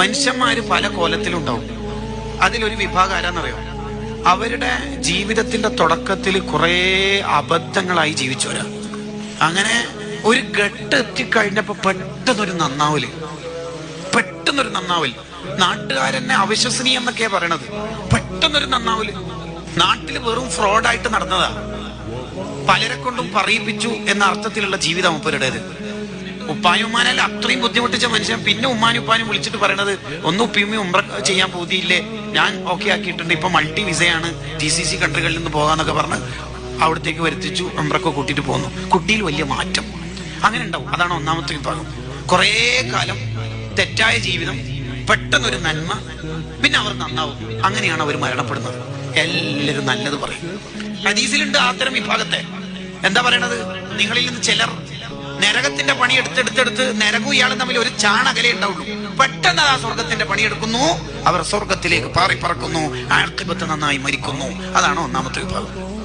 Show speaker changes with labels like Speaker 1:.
Speaker 1: മനുഷ്യന്മാര് പല കോലത്തിലുണ്ടാവും. അതിലൊരു വിഭാഗം ആരാന്നറിയോ? അവരുടെ ജീവിതത്തിന്റെ തുടക്കത്തിൽ കുറെ അബദ്ധങ്ങളായി ജീവിച്ചവരാ. അങ്ങനെ ഒരു ഘട്ടം എത്തിക്കഴിഞ്ഞപ്പോ പെട്ടെന്നൊരു നന്നാവൽ. പെട്ടെന്നൊരു നന്നാവൽ നാട്ടുകാരെന്നെ അവിശ്വസനീയം എന്നൊക്കെയാ പറയണത്. പെട്ടെന്നൊരു നന്നാവൽ. നാട്ടിൽ വെറും ഫ്രോഡായിട്ട് നടന്നതാ. പലരെ കൊണ്ടും പറയിപ്പിച്ചു എന്ന അർത്ഥത്തിലുള്ള ജീവിതം മുപ്പരുടേത്. ഉപ്പായും അത്രയും ബുദ്ധിമുട്ടിച്ച മനുഷ്യൻ. പിന്നെ ഉമ്മാനും ഉപ്പാനും വിളിച്ചിട്ട് പറയണത് ഒന്ന് ഉപ്പിയുമ്മി ഉമ്ര ചെയ്യാൻ പോതിയില്ലേ? ഞാൻ ഓക്കെ ആക്കിയിട്ടുണ്ട്. ഇപ്പൊ മൾട്ടി വിസയാണ് ജി സി സി കൺട്രികളിൽ നിന്ന് പോകാന്നൊക്കെ പറഞ്ഞ് അവിടത്തേക്ക് വരുത്തിച്ചു ഉമ്പ്രക്ക കൂട്ടിയിട്ട് പോന്നു. കുട്ടിയിൽ വലിയ മാറ്റം. അങ്ങനെ ഉണ്ടാവും. അതാണ് ഒന്നാമത്തെ വിഭാഗം. കുറേ കാലം തെറ്റായ ജീവിതം പെട്ടെന്നൊരു നന്മ പിന്നെ അവർ നന്നാവും. അങ്ങനെയാണ് അവർ മരണപ്പെടുന്നത്. എല്ലാവരും നല്ലത് പറയും. ഹദീസിലുണ്ട് അത്തരം വിഭാഗത്തെ. എന്താ പറയണത്? നിങ്ങളിൽ നിന്ന് ചിലർ നരകത്തിന്റെ പണി എടുത്തെടുത്തെടുത്ത് നരകവും ഇയാളും തമ്മിൽ ഒരു ചാണകലേ ഉണ്ടാവുള്ളൂ. പെട്ടെന്ന് ആ സ്വർഗത്തിന്റെ പണിയെടുക്കുന്നു അവർ സ്വർഗത്തിലേക്ക് പാറിപ്പറക്കുന്നു. ആർത്തിപത്ത് നന്നായി മരിക്കുന്നു. അതാണ് ഒന്നാമത്തെ വിഭാഗം.